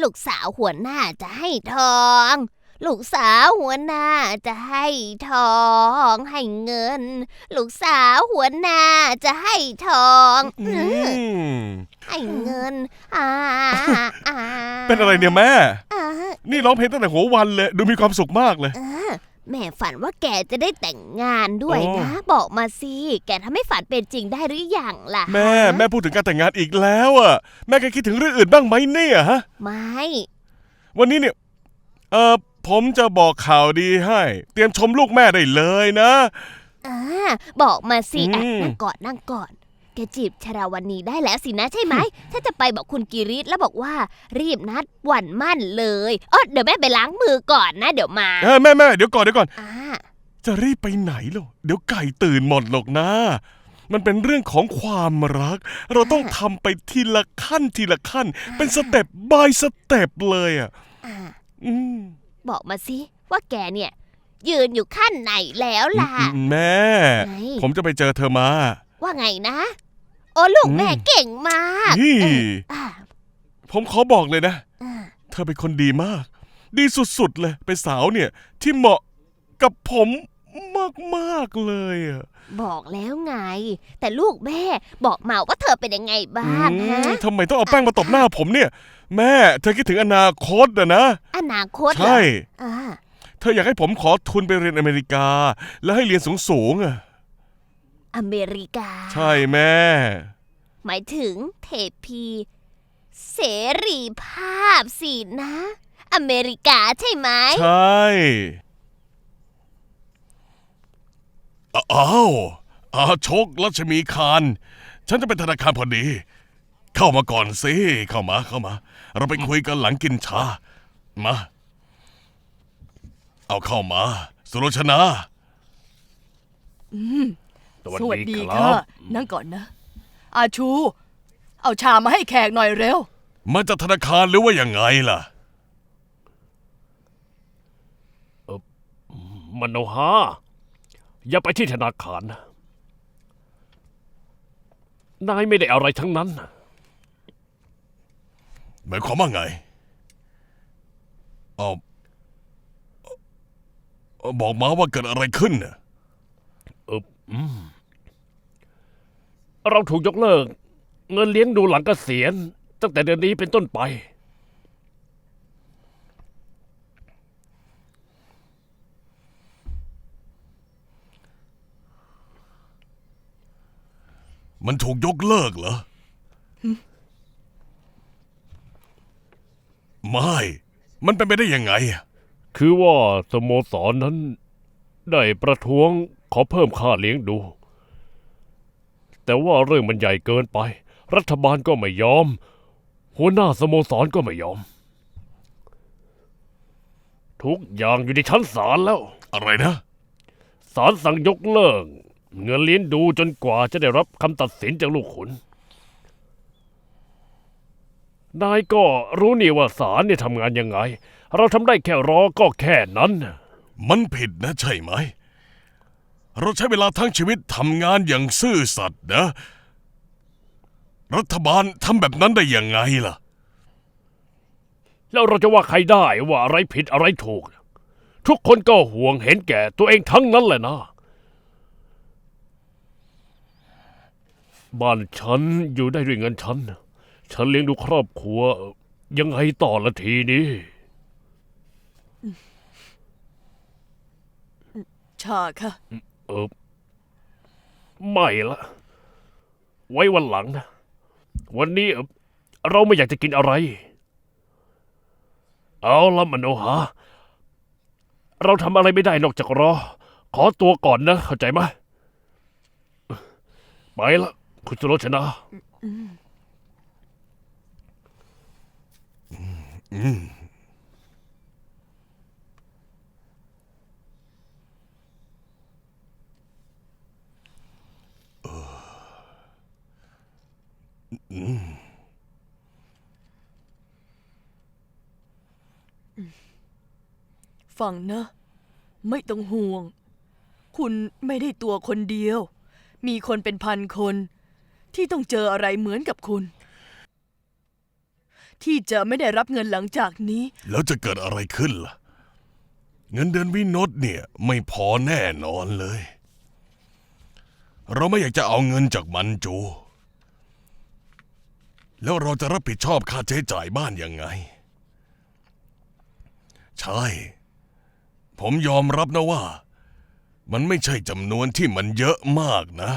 ลูกสาวหัวหน้าจะให้ทอง ลูกสาวหัวหน้าจะให้ทองให้เงิน ลูกสาวหัวหน้าจะให้ทองอืเออมให้เงินอ่าอ่าเป็นอะไรเนี่ยแม่อ่านี่ร้องเพลงตั้งแต่หัววันเลย ดูมีความสุขมากเลยเออ แม่ฝันว่าแกจะได้แต่งงานด้วยโอ้นะ บอกมาสิ แกทำให้ฝันเป็นจริงได้หรือยังล่ะ แม่ฮะแม่พูดถึงการแต่งงานอีกแล้วอะ แม่แกคิดถึงเรื่องอื่นบ้างไหมเนี่ยฮะ ไม่ วันนี้เนี่ยเออผมจะบอกข่าวดีให้ เตรียมชมลูกแม่ได้เลยนะ อ่า บอกมาสิอะอืม นั่งก่อนนั่งก่อน แกจีบชราวันนี้ได้แล้วสินะใช่ไหม ถ้าจะไปบอกคุณกิริตแล้วบอกว่า รีบนัดวันมั่นเลยอ๋อเดี๋ยวแม่ไปล้างมือก่อนนะ เดี๋ยวมาเออแม่แม่เดี๋ยวก่อนเดี๋ยวก่อน อ่าจะรีบไปไหนหรอเดี๋ยวไก่ตื่นหมดหรอกนะ มันเป็นเรื่องของความรัก เราต้องทำไปทีละขั้นทีละขั้น เป็นสเต็ปบายสเต็ปเลยอะอ่าอืมบอกมาสิว่าแกเนี่ย ยืนอยู่ขั้นไหนแล้วล่ะแม่ ไงผมจะไปเจอเธอมา ว่าไงนะ โอ้ลูกอืมแม่เก่งมากนี่เอออ่าผมขอบอกเลยนะ อ่าเธอเป็นคนดีมาก ดีสุดๆเลยเป็นสาวเนี่ย ที่เหมาะกับผมมากๆเลยอะบอกแล้วไง แต่ลูกแม่บอกมาว่าเธอเป็นยังไงบ้างอืฮะมทำไมต้องเอาแป้งมาตบหน้าผมเนี่ย แม่เธอคิดถึงอนาคตอะนะ อนาคตเหรอใช่ อ่า เธออยากให้ผมขอทุนไปเรียนอเมริกา แล้วให้เรียนสูงๆอะ อเมริกา ใช่แม่ หมายถึงเทพี เสรีภาพสินะ อเมริกาใช่ไหม ใช่อ้าวอาชกรัชมีคารฉันจะเป็นธนาคารพอดี เข้ามาก่อนสิเข้ามาเข้ามา เราไปคุยกันหลังกินชา มา เอาเข้ามา สุรชนา สวัสดีค่ะ นั่งก่อนนะ อาชู เอาชามาให้แขกหน่อยเร็ว มาจากธนาคารหรือว่ายังไงล่ะมโนฮาอย่าไปที่ธนาคารนะนายไม่ได้อะไรทั้งนั้น หมายความว่าไงเอาเอาบอกมาว่าเกิดอะไรขึ้นน่ะ เราถูกยกเลิก เงินเลี้ยงดูหลังเกษียณ ตั้งแต่เดือนนี้เป็นต้นไป มันถูกยกเลิกเหรอ ไม่ มันเป็นไปได้ยังไงอะ คือว่าสโมสรนนั้น ได้ประท้วงขอเพิ่มค่าเลี้ยงดู แต่ว่าเรื่องมันใหญ่เกินไป รัฐบาลก็ไม่ยอม หัวหน้าสโมสรก็ไม่ยอม ทุกอย่างอยู่ในชั้นศาลแล้ว อะไรนะศาลสั่งยกเลิกเงินเลี้ยงดูจนกว่าจะได้รับคำตัดสินจากลูกขุน นายก็รู้นี่ว่าศาลเนี่ยทำงานยังไง เราทำได้แค่รอก็แค่นั้น มันผิดนะใช่ไหม เราใช้เวลาทั้งชีวิตทำงานอย่างซื่อสัตย์นะ รัฐบาลทำแบบนั้นได้ยังไงล่ะ แล้วเราจะว่าใครได้ว่าอะไรผิดอะไรถูก ทุกคนก็ห่วงเห็นแก่ตัวเองทั้งนั้นแหละนะบ้านฉันอยู่ได้ด้วยเงินฉัน ฉันเลี้ยงดูครอบครัว ยังไงต่อละทีนี้ ชาค่ะเออไม่ละ ไว้วันหลังนะ วันนี้เอ่อเราไม่อยากจะกินอะไร เอาละมโนหาเราทำอะไรไม่ได้นอกจากรอ ขอตัวก่อนนะ เข้าใจไหมไปละคุณสุโรชนา ฟังนะ ไม่ต้องห่วง คุณไม่ได้ตัวคนเดียว มีคนเป็นพันคน ที่ต้องเจออะไรเหมือนกับคุณ ที่จะไม่ได้รับเงินหลังจากนี้ แล้วจะเกิดอะไรขึ้นล่ะ เงินเดือนวินดเนี่ย ไม่พอแน่นอนเลย เราไม่อยากจะเอาเงินจากมันจู แล้วเราจะรับผิดชอบค่าใช้จ่ายบ้านยังไง ใช่ ผมยอมรับนะว่า มันไม่ใช่จำนวนที่มันเยอะมากนะ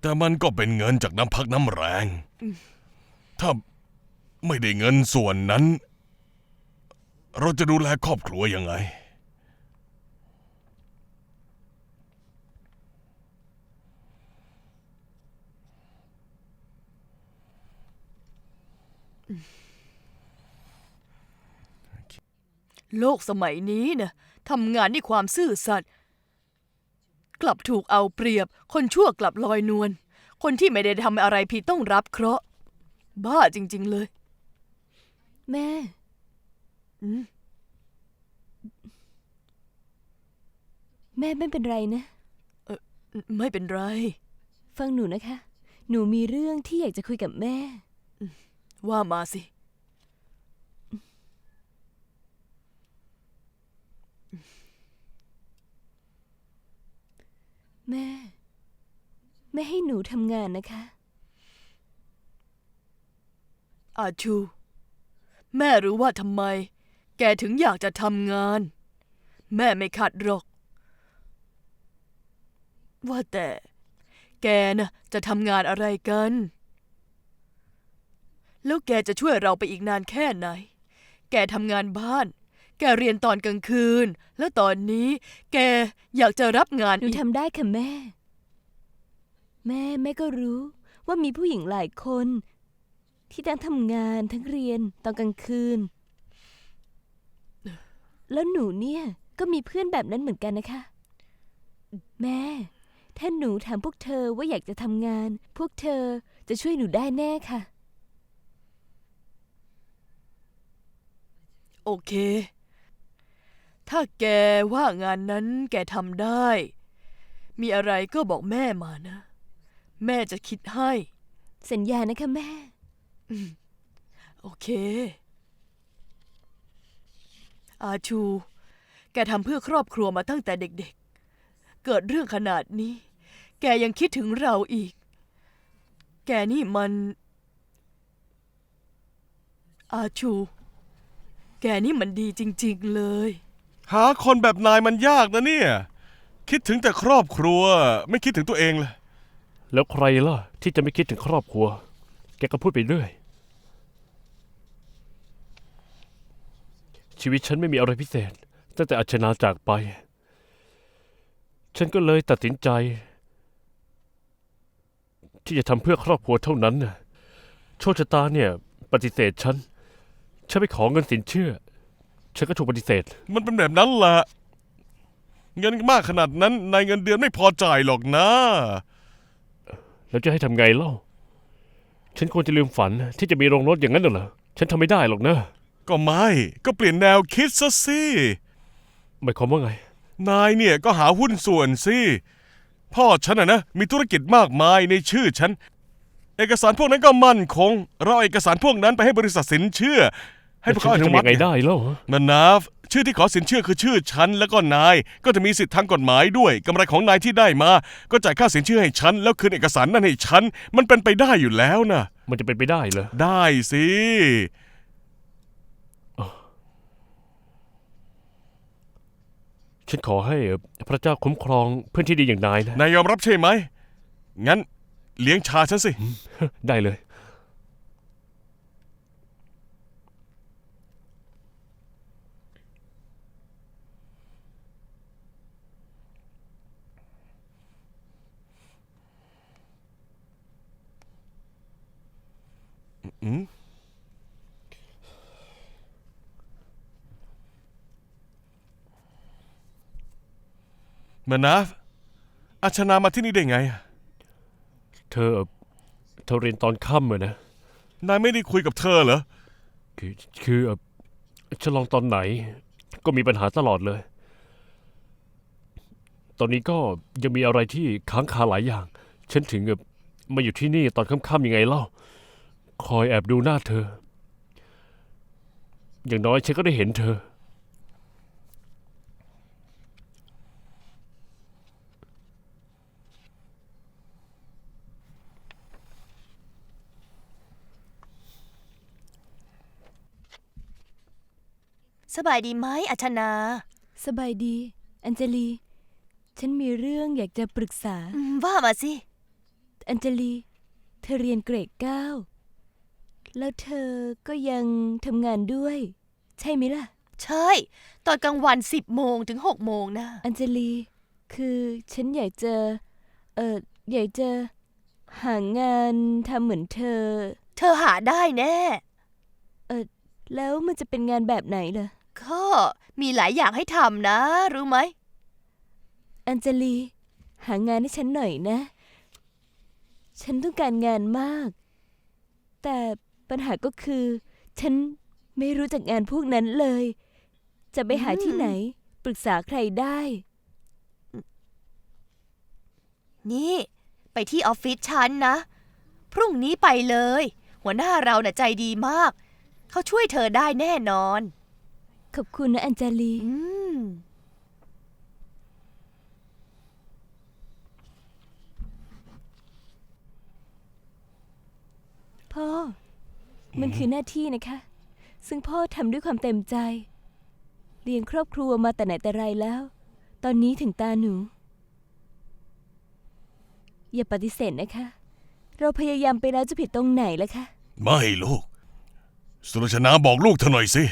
แต่มันก็เป็นเงินจากน้ำพักน้ำแรง ถ้าไม่ได้เงินส่วนนั้น เราจะดูแลครอบครัวยังไง โลกสมัยนี้นะทำงานด้วยความซื่อสัตย์กลับถูกเอาเปรียบ คนชั่วกลับลอยนวลคนที่ไม่ได้ทำอะไรผิดต้องรับเคราะห์ บ้าจริง ๆ เลย แม่ อืมแม่ไม่เป็นไรนะ ไม่เป็นไร ฟังหนูนะคะ หนูมีเรื่องที่อยากจะคุยกับแม่ ว่ามาสิ แม่ แม่ให้หนูทำงานนะคะ อาชู แม่รู้ว่าทำไม แกถึงอยากจะทำงาน แม่ไม่ขัดหรอก ว่าแต่ แกน่ะจะทำงานอะไรกัน แล้วแกจะช่วยเราไปอีกนานแค่ไหน แกทำงานบ้าน แกเรียนตอนกลางคืน แล้วตอนนี้ แกอยากจะรับงานหนูอีกทำได้ค่ะแม่ แม่แม่ก็รู้ว่ามีผู้หญิงหลายคน ที่ทั้งทำงานทั้งเรียนตอนกลางคืน แล้วหนูเนี่ยก็มีเพื่อนแบบนั้นเหมือนกันนะคะ แม่ ถ้าหนูถามพวกเธอว่าอยากจะทำงาน พวกเธอจะช่วยหนูได้แน่ค่ะ โอเค ถ้าแกว่างานนั้นแกทำได้ มีอะไรก็บอกแม่มานะ แม่จะคิดให้ สัญญานะคะแม่ โอเค อาชู แกทำเพื่อครอบครัวมาตั้งแต่เด็กๆ เกิดเรื่องขนาดนี้ แกยังคิดถึงเราอีก แกนี่มัน อาชูแก นี่มันดีจริง ๆ เลย หาคนแบบนายมันยากนะเนี่ย คิดถึงแต่ครอบครัว ไม่คิดถึงตัวเองเลย แล้วใครล่ะ ที่จะไม่คิดถึงครอบครัว แกก็พูดไปเรื่อย ชีวิตฉันไม่มีอะไรพิเศษ ตั้งแต่อัชนาจากไป ฉันก็เลยตัดสินใจ ที่จะทำเพื่อครอบครัวเท่านั้นน่ะโชคชะตาเนี่ย ปฏิเสธฉัน ฉันไปขอเงินสินเชื่อ ฉันก็ถูกปฏิเสธ มันเป็นแบบนั้นแหละ เงินมากขนาดนั้นนายเงินเดือนไม่พอจ่ายหรอกนะ แล้วจะให้ทำไงเล่า ฉันควรจะลืมฝันที่จะมีโรงรถอย่างนั้นเหรอ ฉันทำไม่ได้หรอกนะ ก็ไม่ ก็เปลี่ยนแนวคิดซะสิ หมายความว่าไง นายเนี่ยก็หาหุ้นส่วนสิ พ่อฉันอะนะมีธุรกิจมากมายในชื่อฉัน เอกสารพวกนั้นก็มั่นคง เราเอาเอกสารพวกนั้นไปให้บริษัทสินเชื่อ ให้พวกเขาอแล้วฉันุนจะมัทำติ ยังไงได้เล่านานาฟชื่อที่ขอสินเชื่อคือชื่อฉันแล้วก็นาย ก็จะมีสิทธิ์ทางกฎหมายด้วยกำไรของนายที่ได้มา ก็จ่ายค่าสินเชื่อให้ฉัน แล้วคืนเอกสารนั่นให้ฉัน มันเป็นไปได้อยู่แล้วนะมันจะเป็นไปได้เหรอได้สิฉันขอให้พระเจ้าคุ้มครองเพื่อนที่ดีอย่างนายนะ นายยอมรับใช่ไหมงั้นเลี้ยงชาฉันสิ ได้เลย อืม มานาฟอาชนามาที่นี่ได้ไงอะเธอเธอเรียนตอนค่ำอะนะ นายไม่ได้คุยกับเธอเหรอ คือคือเอ่อฉันลองตอนไหน ก็มีปัญหาตลอดเลย ตอนนี้ก็ยังมีอะไรที่ค้างคาหลายอย่าง ฉันถึงกับมาอยู่ที่นี่ตอนค่ำๆยังไงเล่า คอยแอบดูหน้าเธอ อย่างน้อยฉันก็ได้เห็นเธอ สบายดีไหมอัชนา สบายดี อัญเจลี ฉันมีเรื่องอยากจะปรึกษา อืมว่ามาสิ อัญเจลี เธอเรียนเกรดเก้า แล้วเธอก็ยังทำงานด้วย ใช่ไหมล่ะ ใช่ ตอนกลางวันสิบโมงถึงหกโมงนะ อัญเจลี คือฉันอยากจะเอออยากจะหางานทำเหมือนเธอ เธอหาได้แน่ แล้วมันจะเป็นงานแบบไหนล่ะ ก็มีหลายอย่างให้ทำนะ รู้ไหม อัญเจลี หางานให้ฉันหน่อยนะ ฉันต้องการงานมาก แต่ปัญหาก็คือ ฉันไม่รู้จักงานพวกนั้นเลย จะไปหาที่ไหน ปรึกษาใครได้ นี่ ไปที่ออฟฟิศฉันนะ พรุ่งนี้ไปเลย หัวหน้าเราน่ะใจดีมาก เขาช่วยเธอได้แน่นอน ขอบคุณนะอัญเจลี อืม พ่อ มันคือหน้าที่นะคะ ซึ่งพ่อทำด้วยความเต็มใจ เลี้ยงครอบครัวมาแต่ไหนแต่ไรแล้ว ตอนนี้ถึงตาหนู อย่าปฏิเสธนะคะ เราพยายามไปแล้วจะผิดตรงไหนล่ะคะ ไม่ลูก สุรชนาบอกลูกเธอหน่อยสิ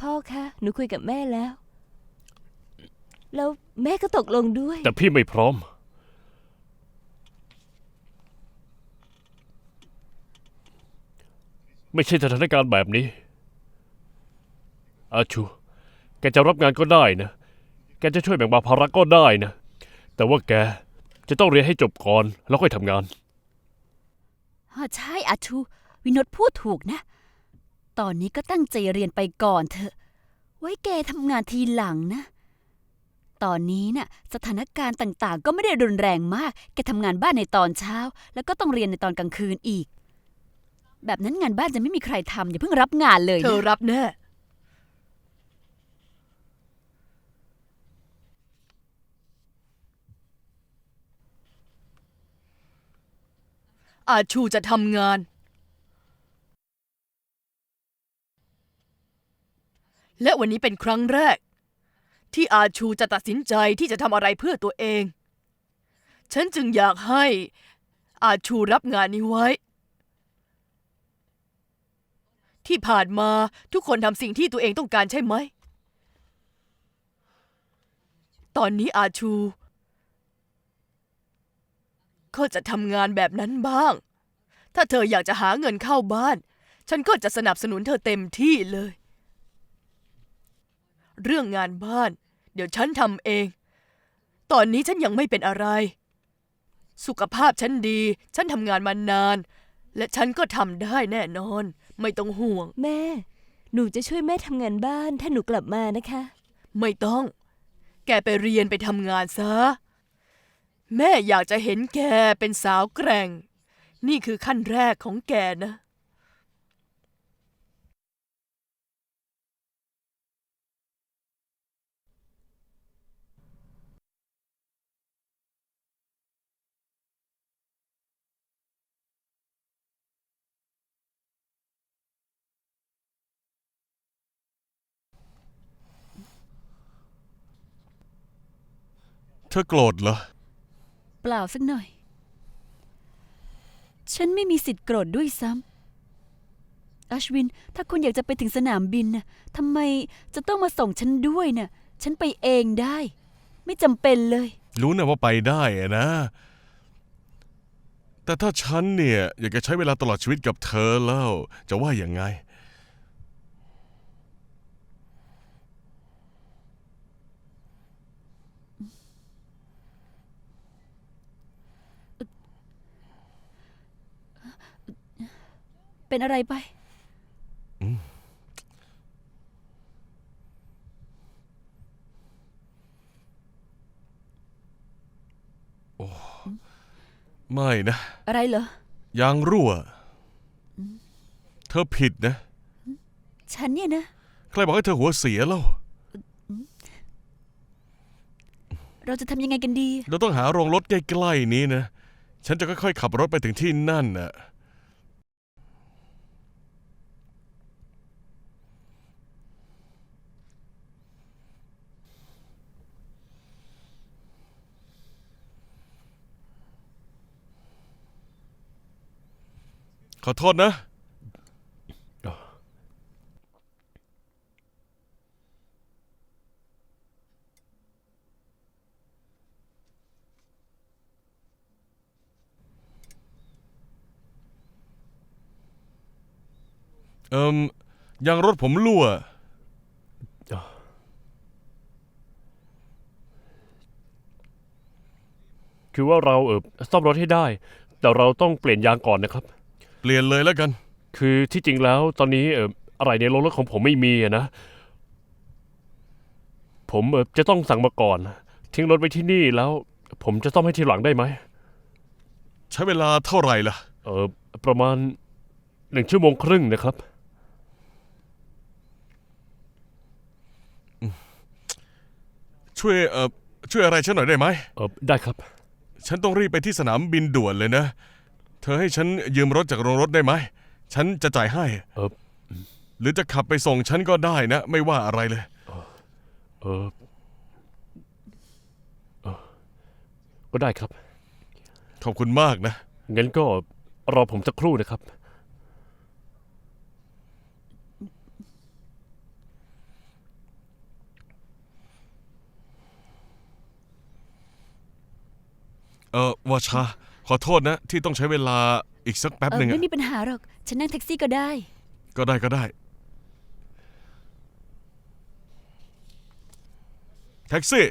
พ่อคะ หนูคุยกับแม่แล้ว แล้วแม่ก็ตกลงด้วย แต่พี่ไม่พร้อม ไม่ใช่สถานการณ์แบบนี้ อาชู แกจะรับงานก็ได้นะ แกจะช่วยแบ่งเบาภาระก็ได้นะ แต่ว่าแกจะต้องเรียนให้จบก่อน แล้วค่อยทำงานอ่าใช่อาชู วินดพูดถูกนะ ตอนนี้ก็ตั้งใจเรียนไปก่อนเถอะ ไว้แกทำงานทีหลังนะ ตอนนี้น่ะสถานการณ์ต่างๆ ก็ไม่ได้รุนแรงมาก แกทำงานบ้านในตอนเช้า แล้วก็ต้องเรียนในตอนกลางคืนอีก แบบนั้นงานบ้านจะไม่มีใครทำอย่าเพิ่งรับงานเลยเธอรับแน่ อาชูจะทำงาน และวันนี้เป็นครั้งแรก ที่อาชูจะตัดสินใจที่จะทำอะไรเพื่อตัวเอง ฉันจึงอยากให้อาชูรับงานนี้ไว้ ที่ผ่านมาทุกคนทำสิ่งที่ตัวเองต้องการใช่ไหม ตอนนี้อาชู ก็จะทำงานแบบนั้นบ้าง ถ้าเธออยากจะหาเงินเข้าบ้าน ฉันก็จะสนับสนุนเธอเต็มที่เลย เรื่องงานบ้าน เดี๋ยวฉันทำเอง ตอนนี้ฉันยังไม่เป็นอะไร สุขภาพฉันดี ฉันทำงานมานาน และฉันก็ทำได้แน่นอน ไม่ต้องห่วง แม่ หนูจะช่วยแม่ทำงานบ้าน ถ้าหนูกลับมานะคะ ไม่ต้อง แกไปเรียนไปทำงานซะ แม่อยากจะเห็นแกเป็นสาวแกร่ง นี่คือขั้นแรกของแกนะ เธอโกรธเหรอ เปล่าสักหน่อย ฉันไม่มีสิทธิ์โกรธด้วยซ้ำอัชวิน ถ้าคุณอยากจะไปถึงสนามบินน่ะทำไมจะต้องมาส่งฉันด้วยน่ะ ฉันไปเองได้ ไม่จำเป็นเลย รู้นะว่าไปได้อะนะ แต่ถ้าฉันเนี่ย อยากจะใช้เวลาตลอดชีวิตกับเธอแล้ว จะว่าอย่างไง เป็นอะไรไป ไม่นะ อะไรเหรอ ยางรั่ว เธอผิดนะ ฉันเนี่ยนะ ใครบอกให้เธอหัวเสียแล้ว เราจะทำยังไงกันดี เราต้องหาโรงรถใกล้ๆนี้นะ ฉันจะค่อยๆขับรถไปถึงที่นั่นน่ะ ขอโทษนะ เอิมยางรถผมรั่ว คือว่าเราเออซ่อมรถให้ได้ แต่เราต้องเปลี่ยนยางก่อนนะครับ เปลี่ยนเลยแล้วกัน คือที่จริงแล้วตอนนี้เอออะไรในโรงรถของผมไม่มีอะนะ ผมเออจะต้องสั่งมาก่อน ทิ้งรถไว้ที่นี่แล้ว ผมจะซ่อมให้ทีหลังได้ไหมใช้เวลาเท่าไหร่ล่ะ เออประมาณหนึ่งชั่วโมงครึ่งนะครับ ช่วยเอ่อช่วยอะไรฉันหน่อยได้ไหม เออได้ครับ ฉันต้องรีบไปที่สนามบินด่วนเลยนะ เธอให้ฉันยืมรถจากโรงรถได้ไหม ฉันจะจ่ายให้ เออหรือจะขับไปส่งฉันก็ได้นะ ไม่ว่าอะไรเลย เออเออก็ได้ครับ ขอบคุณมากนะ งั้นก็รอผมสักครู่นะครับ เออวาชา ขอโทษนะที่ต้องใช้เวลาอีกสักแป๊บเออหนึ่งอะไม่มีปัญหาหรอก ฉันนั่งแท็กซี่ก็ได้ ก็ได้ก็ได้ แท็กซี่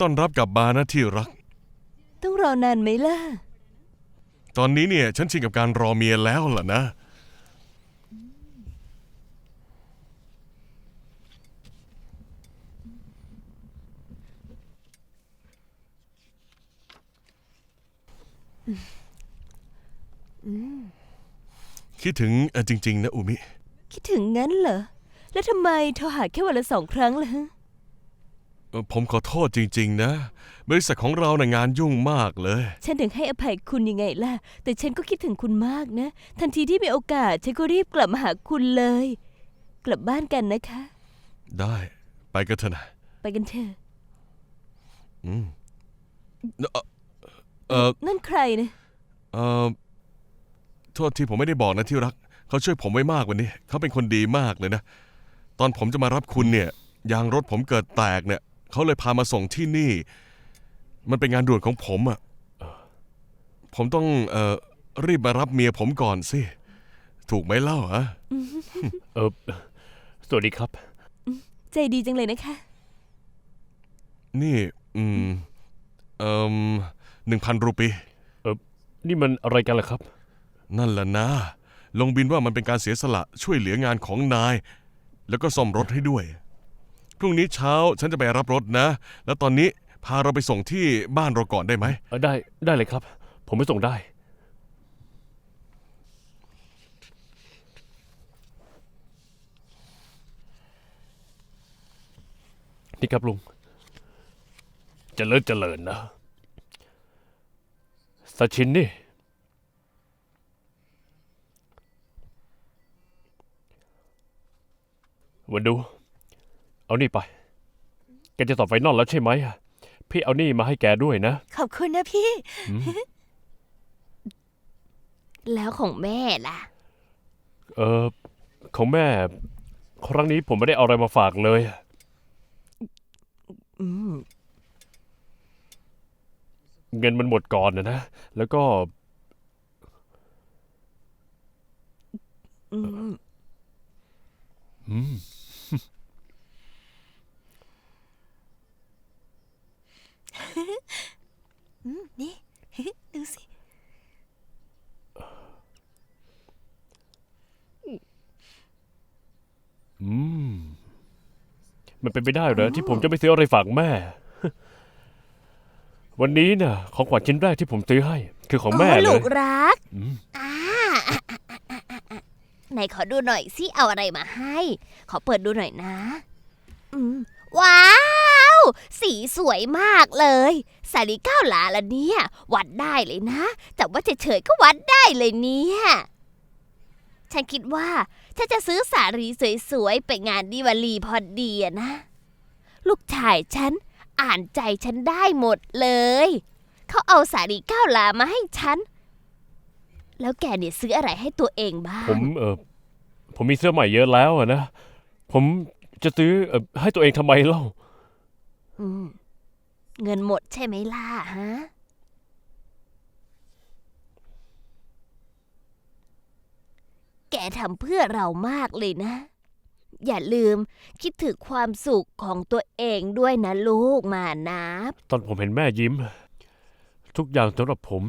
ต้อนรับกลับมานะที่รัก ต้องรอนานไหมล่ะ ตอนนี้เนี่ย ฉันชินกับการรอเมียแล้วล่ะนะ คิดถึงเอ่อจริง ๆ นะ อุมิ คิดถึงงั้นเหรอ แล้วทำไมโทรหาแค่วันละสองครั้งล่ะฮะ เอ่อผมขอโทษจริง ๆ นะ บริษัทของเราในะงานยุ่งมากเลย ฉันถึงให้อภัยคุณยังไงล่ะ แต่ฉันก็คิดถึงคุณมากนะ ทันทีที่มีโอกาส ฉันก็รีบกลับมาหาคุณเลย กลับบ้านกันนะคะ ได้ไปกันเถอะนะไปกันเถอะอืมเอ่อเออนั่นใครนะเออโทษที่ผมไม่ได้บอกนะที่รัก เขาช่วยผมไว้มากกว่านี้ เขาเป็นคนดีมากเลยนะ ตอนผมจะมารับคุณเนี่ย ยางรถผมเกิดแตกเนี่ย เขาเลยพามาส่งที่นี่ มันเป็นงานด่วนของผมอะ่ะผมต้องเอ่อรีบมารับเมียผมก่อนสิ ถูกไหมเล่าฮะเออสวัสดีครับ ใจดีจังเลยนะคะ นี่ อืม เอ่มหนึ่งพันรูปีนี่มันอะไรกันล่ะครับ นั่นแหละนะ ลงบินว่ามันเป็นการเสียสละช่วยเหลืองานของนาย แล้วก็ซ่อมรถให้ด้วย พรุ่งนี้เช้าฉันจะไปรับรถนะ แล้วตอนนี้พาเราไปส่งที่บ้านเราก่อนได้ไหมได้ได้เลยครับ ผมไปส่งได้ นี่ครับลุงเจริญเจริญนะสชินนี่ วันดู เอานี่ไป แกจะสอบไฟนอลแล้วใช่ไหมอะพี่เอานี่มาให้แกด้วยนะ ขอบคุณนะพี่ อืม แล้วของแม่ล่ะ เออของแม่ ครั้งนี้ผมไม่ได้เอาอะไรมาฝากเลย อืม เงินมันหมดก่อนนะนะ แล้วก็ อืม อืม นี่ ดูสิ อืม มันเป็นไปได้เหรอที่ผมจะไม่ซื้ออะไรฝากแม่ วันนี้น่ะ ของขวัญชิ้นแรกที่ผมซื้อให้ คือของแม่อ๋อเลลูยกรักอืมอ่าไหนขอดูหน่อยสิเอาอะไรมาให้ ขอเปิดดูหน่อยนะ อืมว้าว สีสวยมากเลยสาลีก้าหลาละเนี่ย วัดได้เลยนะ แต่ว่าเฉยๆก็วัดได้เลยเนี่ย ฉันคิดว่าถ้าจะซื้อสาลีสวยๆ ไปงานดิวาลีพอดีอะนะ ลูกชายฉันอ่านใจฉันได้หมดเลย เขาเอาสาลีก้าหลามาให้ฉัน แล้วแกเนี่ยซื้ออะไรให้ตัวเองบ้าง ผมเออผมมีเสื้อใหม่เยอะแล้วอะนะ ผมจะซื้อเออให้ตัวเองทำไมเล่า อืม เงินหมดใช่ไหมล่ะฮะ แกทำเพื่อเรามากเลยนะ อย่าลืมคิดถึงความสุขของตัวเองด้วยนะลูกมานะตอนผมเห็นแม่ยิ้ม ทุกอย่างสำหรับผม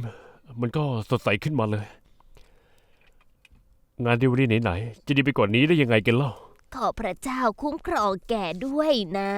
มันก็สดใสขึ้นมาเลย งานดีวดีไหนๆจะดีไปกว่านี้ได้ยังไงกันเล่า ขอพระเจ้าคุ้มครองแกด้วยนะ